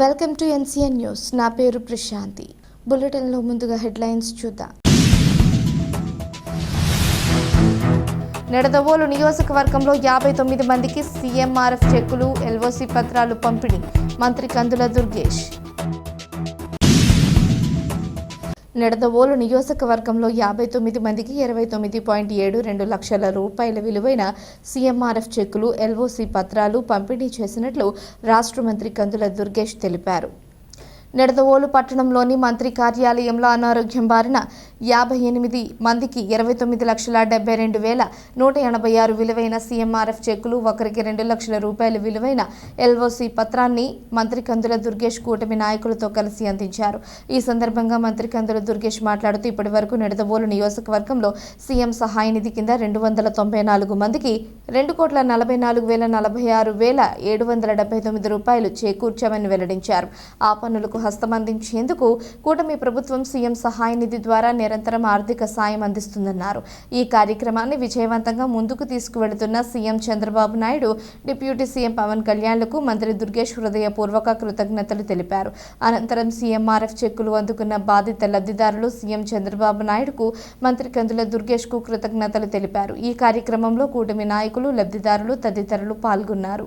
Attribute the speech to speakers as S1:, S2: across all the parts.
S1: Welcome to NCN news. నా పేరు ప్రశాంతి. బులెటిన్లో ముందుగా హెడ్లైన్స్ చూద్దాం. నిడదవోలు నియోజకవర్గంలో యాభై తొమ్మిది మందికి సీఎంఆర్ఎఫ్ చెక్కులు ఎల్ఓసి పత్రాలు పంపిణీ. మంత్రి కందుల దుర్గేష్. నిడదవోలు నియోజకవర్గంలో యాభై తొమ్మిది మందికి ఇరవై తొమ్మిది పాయింట్ ఏడు రెండు లక్షల రూపాయల విలువైన సీఎంఆర్ఎఫ్ చెక్కులు ఎల్ఓసి పత్రాలు పంపిణీ చేసినట్లు రాష్ట్ర మంత్రి కందుల దుర్గేష్ తెలిపారు. నిడదవోలు పట్టణంలోని మంత్రి కార్యాలయంలో అనారోగ్యం బారిన యాభై ఎనిమిది మందికి ఇరవై తొమ్మిది లక్షల డెబ్బై రెండు వేల నూట ఎనభై ఆరు విలువైన సీఎంఆర్ఎఫ్ చెక్కులు ఒకరికి రెండు లక్షల రూపాయల విలువైన ఎల్ఓసి పత్రాన్ని మంత్రి కందుల దుర్గేష్ కూటమి నాయకులతో కలిసి అందించారు. ఈ సందర్భంగా మంత్రి కందుల దుర్గేష్ మాట్లాడుతూ ఇప్పటి వరకు నిడదవోలు నియోజకవర్గంలో సీఎం సహాయ నిధి కింద రెండు వందల తొంభై నాలుగు మందికి రెండు కోట్ల నలభై నాలుగు వేల నలభై ఆరు వేల ఏడు వందల డెబ్బై తొమ్మిది రూపాయలు చేకూర్చామని వెల్లడించారు. ఆ పనులకు హస్తం అందించేందుకు కూటమి ప్రభుత్వం సీఎం సహాయ నిధి ద్వారా నిరంతరం ఆర్థిక సాయం అందిస్తుందన్నారు. ఈ కార్యక్రమాన్ని విజయవంతంగా ముందుకు తీసుకువెళుతున్న CM Chandrababu Naidu deputy CM Pavan కళ్యాణ్లకు మంత్రి దుర్గేష్ హృదయపూర్వక కృతజ్ఞతలు తెలిపారు. అనంతరం సీఎంఆర్ఎఫ్ చెక్కులు అందుకున్న బాధిత లబ్ధిదారులు సీఎం చంద్రబాబు నాయుడుకు మంత్రి కందుల దుర్గేష్కు కృతజ్ఞతలు తెలిపారు. ఈ కార్యక్రమంలో కూటమి నాయకులు లబ్ధిదారులు తదితరులు పాల్గొన్నారు.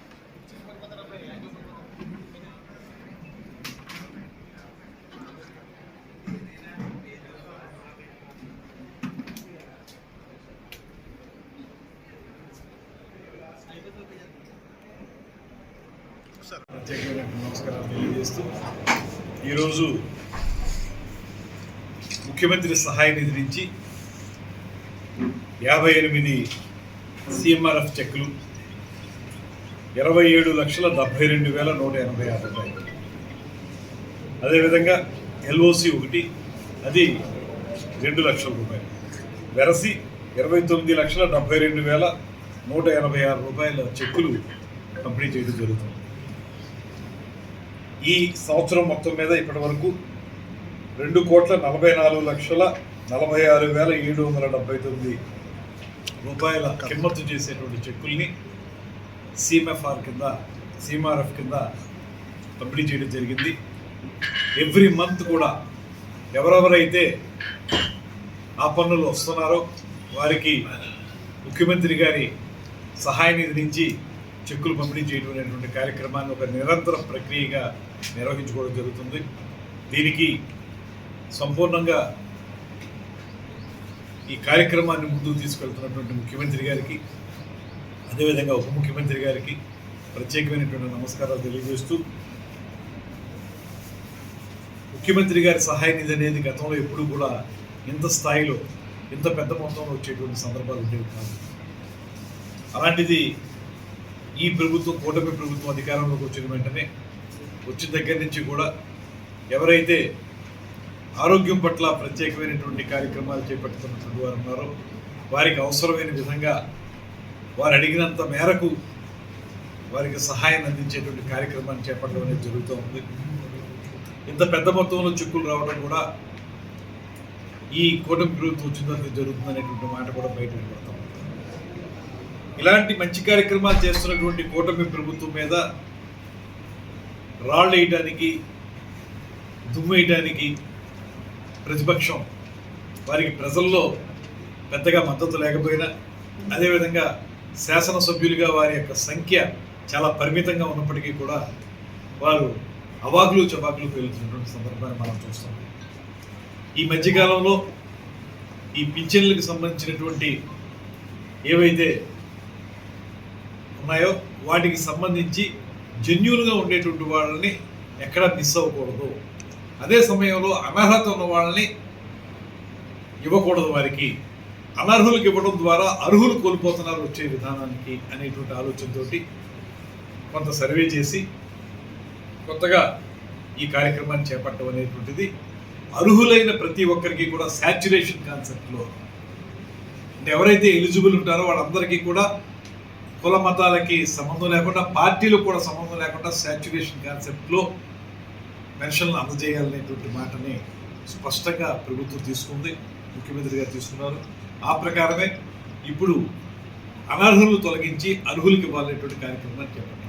S2: ప్రత్యేకమైన నమస్కారాలు తెలియజేస్తూ ఈరోజు ముఖ్యమంత్రి సహాయ నిధి నుంచి యాభై ఎనిమిది సిఎంఆర్ఎఫ్ చెక్కులు ఇరవై ఏడు లక్షల డెబ్బై రెండు వేల నూట ఎనభై ఆరు రూపాయలు. అదేవిధంగా ఎల్ఓసి ఒకటి అది రెండు లక్షల రూపాయలు. వెరసి ఇరవై తొమ్మిది లక్షల డెబ్బై రెండు వేల నూట ఎనభై ఆరు రూపాయల చెక్కులు పంపిణీ చేయడం జరుగుతుంది. ఈ సంవత్సరం మొత్తం మీద ఇప్పటి వరకు రెండు కోట్ల నలభై నాలుగు లక్షల నలభై ఆరు వేల ఏడు వందల డెబ్బై తొమ్మిది రూపాయల కిమ్మత్తు చేసేటువంటి చెక్కుల్ని సిఎంఎఫ్ఆర్ కింద సిఎంఆర్ఎఫ్ కింద పంపిణీ చేయడం జరిగింది. ఎవ్రీ మంత్ కూడా ఎవరెవరైతే ఆ పన్నులు వస్తున్నారో వారికి ముఖ్యమంత్రి గారి సహాయ నిధి నుంచి చెక్కులు పంపిణీ చేయడం అనేటువంటి కార్యక్రమాన్ని ఒక నిరంతర ప్రక్రియగా నిర్వహించుకోవడం జరుగుతుంది. దీనికి సంపూర్ణంగా ఈ కార్యక్రమాన్ని ముందుకు తీసుకెళ్తున్నటువంటి ముఖ్యమంత్రి గారికి అదేవిధంగా ఉప ముఖ్యమంత్రి గారికి ప్రత్యేకమైనటువంటి నమస్కారాలు తెలియజేస్తూ ముఖ్యమంత్రి గారి సహాయ నిధి అనేది గతంలో ఎప్పుడూ కూడా ఇంత స్థాయిలో ఇంత పెద్ద మొత్తంలో వచ్చేటువంటి సందర్భాలు ఉండేవి కాదు. అలాంటిది ఈ ప్రభుత్వం కూటమి ప్రభుత్వం అధికారంలోకి వచ్చిన వెంటనే వచ్చిన దగ్గర నుంచి కూడా ఎవరైతే ఆరోగ్యం పట్ల ప్రత్యేకమైనటువంటి కార్యక్రమాలు చేపడుతున్నటువంటి వారు ఉన్నారో వారికి అవసరమైన విధంగా వారు అడిగినంత మేరకు వారికి సహాయం అందించేటువంటి కార్యక్రమాన్ని చేపట్టడం అనేది జరుగుతూ ఉంది. ఇంత పెద్ద మొత్తంలో చిక్కులు రావడం కూడా ఈ కూటమి ప్రభుత్వం వచ్చిన జరుగుతుంది అనేటువంటి మాట కూడా బయట వెళ్ళిపోతాం ఇలాంటి మంచి కార్యక్రమాలు చేస్తున్నటువంటి కూటమి ప్రభుత్వం మీద రాళ్ళు వేయటానికి దుమ్ము వేయటానికి ప్రతిపక్షం వారికి ప్రజల్లో పెద్దగా మద్దతు లేకపోయినా అదేవిధంగా శాసనసభ్యులుగా వారి యొక్క సంఖ్య చాలా పరిమితంగా ఉన్నప్పటికీ కూడా వారు అవాకులు చవాకులు పేలుతున్నటువంటి సందర్భాన్ని మనం చూస్తాం ఈ మధ్యకాలంలో ఈ పింఛన్లకు సంబంధించినటువంటి ఏవైతే ఉన్నాయో వాటికి సంబంధించి జెన్యున్గా ఉండేటువంటి వాళ్ళని ఎక్కడ మిస్ అవ్వకూడదు. అదే సమయంలో అనర్హత ఉన్న వాళ్ళని ఇవ్వకూడదు వారికి. అనర్హులకు ఇవ్వడం ద్వారా అర్హులు కోల్పోతున్నారు వచ్చే విధానానికి అనేటువంటి ఆలోచనతోటి కొంత సర్వే చేసి కొత్తగా ఈ కార్యక్రమాన్ని చేపట్టడం అనేటువంటిది అర్హులైన ప్రతి ఒక్కరికి కూడా శాచ్యురేషన్ కాన్సెప్ట్లో అంటే ఎవరైతే ఎలిజిబుల్ ఉంటారో వాళ్ళందరికీ కూడా కుల మతాలకి సంబంధం లేకుండా పార్టీలు కూడా సంబంధం లేకుండా శాచ్యురేషన్ కాన్సెప్ట్లో పెన్షన్లు అందజేయాలనేటువంటి మాటని స్పష్టంగా ప్రభుత్వం తీసుకుంది ముఖ్యమంత్రి గారు తీసుకున్నారు. ఆ ప్రకారమే ఇప్పుడు అనర్హులు తొలగించి అర్హులకి ఇవ్వాలనేటువంటి కార్యక్రమాన్ని చెప్పారు.